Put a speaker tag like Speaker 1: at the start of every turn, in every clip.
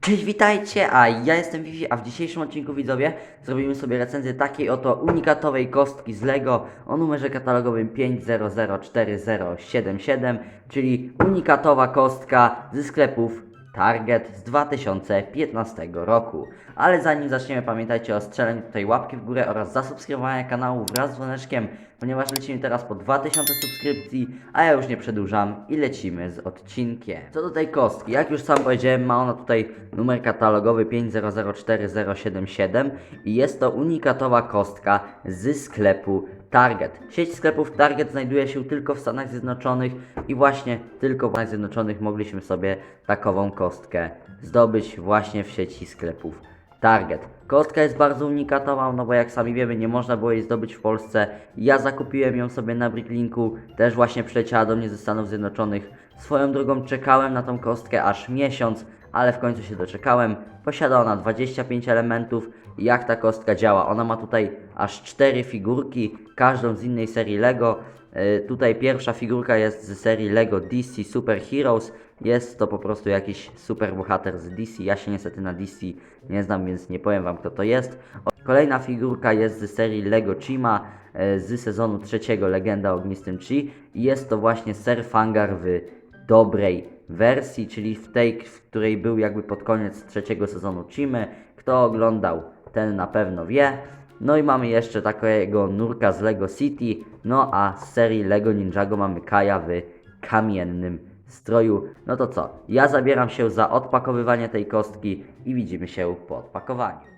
Speaker 1: Cześć, witajcie, a ja jestem Vivi, a w dzisiejszym odcinku widzowie zrobimy sobie recenzję takiej oto unikatowej kostki z LEGO o numerze katalogowym 5004077, czyli unikatowa kostka ze sklepów Target z 2015 roku. Ale zanim zaczniemy, pamiętajcie o strzeleniu tutaj łapki w górę oraz zasubskrybowania kanału wraz z dzwoneczkiem, ponieważ lecimy teraz po 2000 subskrypcji, a ja już nie przedłużam i lecimy z odcinkiem. Co do tej kostki, jak już sam powiedziałem, ma ona tutaj numer katalogowy 5004077 i jest to unikatowa kostka z sklepu Target. Sieć sklepów Target znajduje się tylko w Stanach Zjednoczonych i właśnie tylko w Stanach Zjednoczonych mogliśmy sobie takową kostkę zdobyć właśnie w sieci sklepów Target. Kostka jest bardzo unikatowa, no bo jak sami wiemy, nie można było jej zdobyć w Polsce. Ja zakupiłem ją sobie na Bricklinku, też właśnie przyleciała do mnie ze Stanów Zjednoczonych. Swoją drogą czekałem na tą kostkę aż miesiąc, ale w końcu się doczekałem. Posiada ona 25 elementów. Jak ta kostka działa? Ona ma tutaj aż 4 figurki, każdą z innej serii LEGO. Yy, tutaj pierwsza figurka jest z serii LEGO DC Super Heroes. Jest to po prostu jakiś super bohater z DC. Ja się niestety na DC nie znam, więc nie powiem wam kto to jest. Kolejna figurka jest z serii LEGO Chima e, z sezonu trzeciego Legenda o Ognistym Chi. Jest to właśnie Ser Fangar w dobrej wersji, czyli w tej, w której był jakby pod koniec trzeciego sezonu Chimy. Kto oglądał, ten na pewno wie. No i mamy jeszcze takiego nurka z Lego City, no a z serii Lego Ninjago mamy Kaja w kamiennym stroju. No to co, ja zabieram się za odpakowywanie tej kostki i widzimy się po odpakowaniu.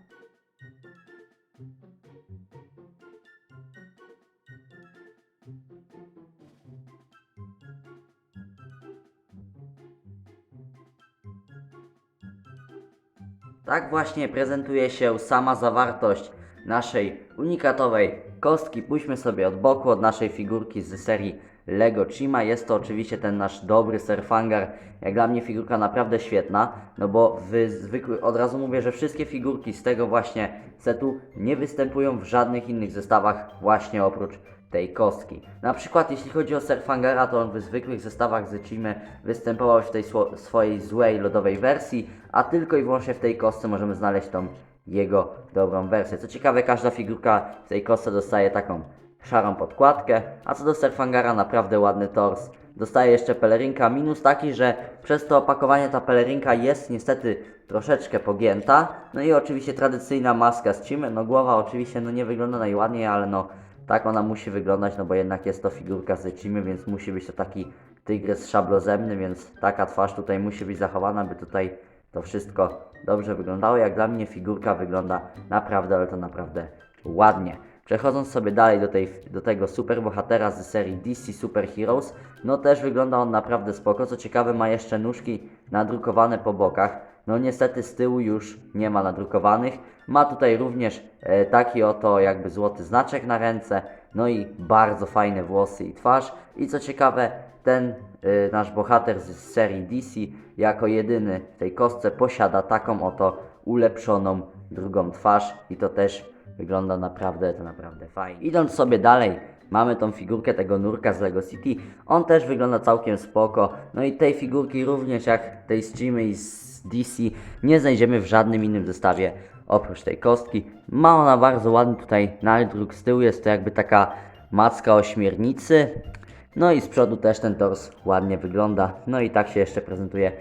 Speaker 1: Tak właśnie prezentuje się sama zawartość naszej unikatowej kostki. Pójdźmy sobie od boku, od naszej figurki z serii Lego Chima. Jest to oczywiście ten nasz dobry Serfangar. Jak dla mnie figurka naprawdę świetna, no bo zwykły, od razu mówię, że wszystkie figurki z tego właśnie setu nie występują w żadnych innych zestawach właśnie oprócz tej kostki. Na przykład jeśli chodzi o Serfangara, to on w zwykłych zestawach z Chimy występował w tej swo- swojej złej lodowej wersji, a tylko i wyłącznie w tej kostce możemy znaleźć tą jego dobrą wersję. Co ciekawe, każda figurka w tej kostce dostaje taką szarą podkładkę, a co do Serfangara, naprawdę ładny tors. Dostaje jeszcze pelerynka, minus taki, że przez to opakowanie ta pelerynka jest niestety troszeczkę pogięta. No i oczywiście tradycyjna maska z Chimy, no głowa oczywiście no nie wygląda najładniej, ale no tak ona musi wyglądać, no bo jednak jest to figurka z Chimy, więc musi być to taki tygrys szablozemny, więc taka twarz tutaj musi być zachowana, by tutaj to wszystko dobrze wyglądało. Jak dla mnie figurka wygląda naprawdę, ale to naprawdę ładnie. Przechodząc sobie dalej do, tej, do tego super bohatera z serii DC Super Heroes, no też wygląda on naprawdę spoko. Co ciekawe, ma jeszcze nóżki nadrukowane po bokach. No niestety z tyłu już nie ma nadrukowanych. Ma tutaj również e, taki oto jakby złoty znaczek na ręce. No i bardzo fajne włosy i twarz. I co ciekawe, ten e, nasz bohater z serii DC jako jedyny w tej kostce posiada taką oto ulepszoną drugą twarz i to też wygląda naprawdę, to naprawdę fajnie. Idąc sobie dalej, mamy tą figurkę tego nurka z Lego City. On też wygląda całkiem spoko. No i tej figurki również jak tej z Jimmy i z DC nie znajdziemy w żadnym innym zestawie oprócz tej kostki. Ma ona bardzo ładny tutaj nadruk z tyłu, jest to jakby taka macka ośmiornicy. No i z przodu też ten tors ładnie wygląda. No i tak się jeszcze prezentuje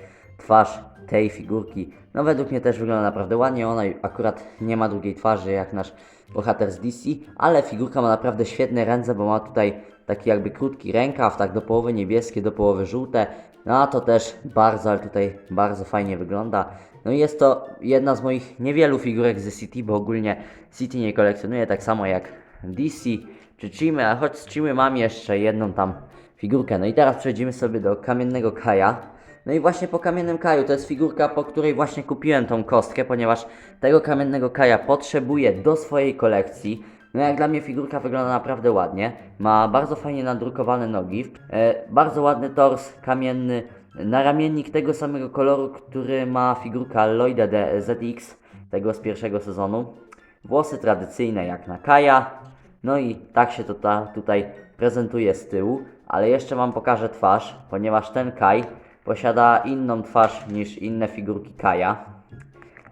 Speaker 1: twarz tej figurki. No według mnie też wygląda naprawdę ładnie. Ona akurat nie ma drugiej twarzy jak nasz bohater z DC, ale figurka ma naprawdę świetne ręce, bo ma tutaj taki jakby krótki rękaw, tak do połowy niebieskie, do połowy żółte. No a to też bardzo, ale tutaj bardzo fajnie wygląda. No i jest to jedna z moich niewielu figurek z City, bo ogólnie City nie kolekcjonuję tak samo jak DC czy Chimy, a choć z Chimy mam jeszcze jedną tam figurkę. No i teraz przejdziemy sobie do kamiennego Kaja. No i właśnie po kamiennym Kaju to jest figurka, po której właśnie kupiłem tą kostkę, ponieważ tego kamiennego Kaja potrzebuję do swojej kolekcji. No jak dla mnie figurka wygląda naprawdę ładnie. Ma bardzo fajnie nadrukowane nogi, e, bardzo ładny tors kamienny, naramiennik tego samego koloru, który ma figurka Lloyda ZX, tego z pierwszego sezonu. Włosy tradycyjne jak na Kaja. No i tak się to ta, tutaj prezentuje z tyłu, ale jeszcze Wam pokażę twarz, ponieważ ten Kaj posiada inną twarz niż inne figurki Kaja.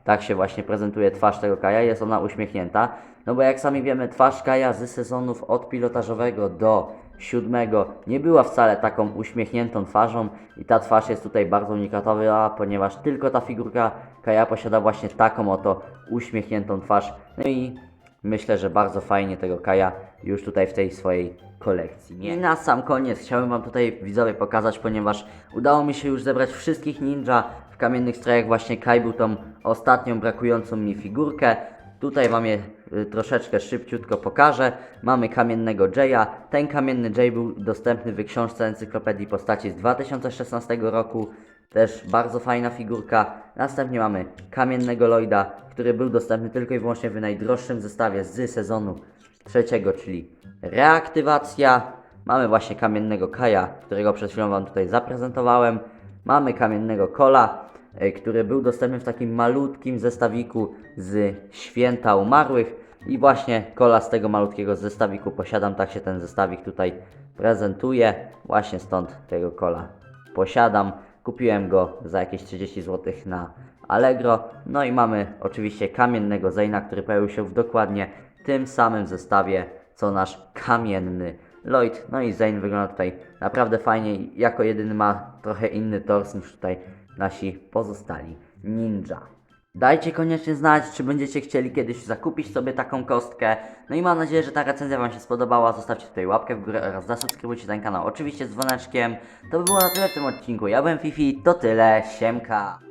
Speaker 1: Tak się właśnie prezentuje twarz tego Kaja, jest ona uśmiechnięta. No bo jak sami wiemy, twarz Kaja z sezonów od pilotażowego do siódmego nie była wcale taką uśmiechniętą twarzą i ta twarz jest tutaj bardzo unikatowa, ponieważ tylko ta figurka Kaja posiada właśnie taką oto uśmiechniętą twarz. No i myślę, że bardzo fajnie tego Kaja już tutaj w tej swojej kolekcji. Nie. I na sam koniec chciałbym Wam tutaj widzowie pokazać, ponieważ udało mi się już zebrać wszystkich ninja w kamiennych strojach. Właśnie Kai był tą ostatnią brakującą mi figurkę. Tutaj Wam je y, troszeczkę szybciutko pokażę. Mamy kamiennego Jaya. Ten kamienny Jay był dostępny w książce Encyklopedii Postaci z 2016 roku. Też bardzo fajna figurka. Następnie mamy kamiennego Lloyda, który był dostępny tylko i wyłącznie w najdroższym zestawie z sezonu trzeciego, czyli reaktywacja. Mamy właśnie kamiennego Kaja, którego przed chwilą Wam tutaj zaprezentowałem. Mamy kamiennego Kola, e, który był dostępny w takim malutkim zestawiku z święta umarłych. I właśnie Kola z tego malutkiego zestawiku posiadam, tak się ten zestawik tutaj prezentuje. Właśnie stąd tego Kola posiadam. Kupiłem go za jakieś 30 zł na Allegro. No i mamy oczywiście kamiennego Zejna, który pojawił się w dokładnie tym samym zestawie co nasz kamienny Lloyd. No i Zane wygląda tutaj naprawdę fajnie. Jako jedyny ma trochę inny tors niż tutaj nasi pozostali ninja. Dajcie koniecznie znać, czy będziecie chcieli kiedyś zakupić sobie taką kostkę. No i mam nadzieję, że ta recenzja Wam się spodobała. Zostawcie tutaj łapkę w górę oraz zasubskrybujcie ten kanał. Oczywiście z dzwoneczkiem. To by było na tyle w tym odcinku. Ja byłem Fifi, to tyle. Siemka.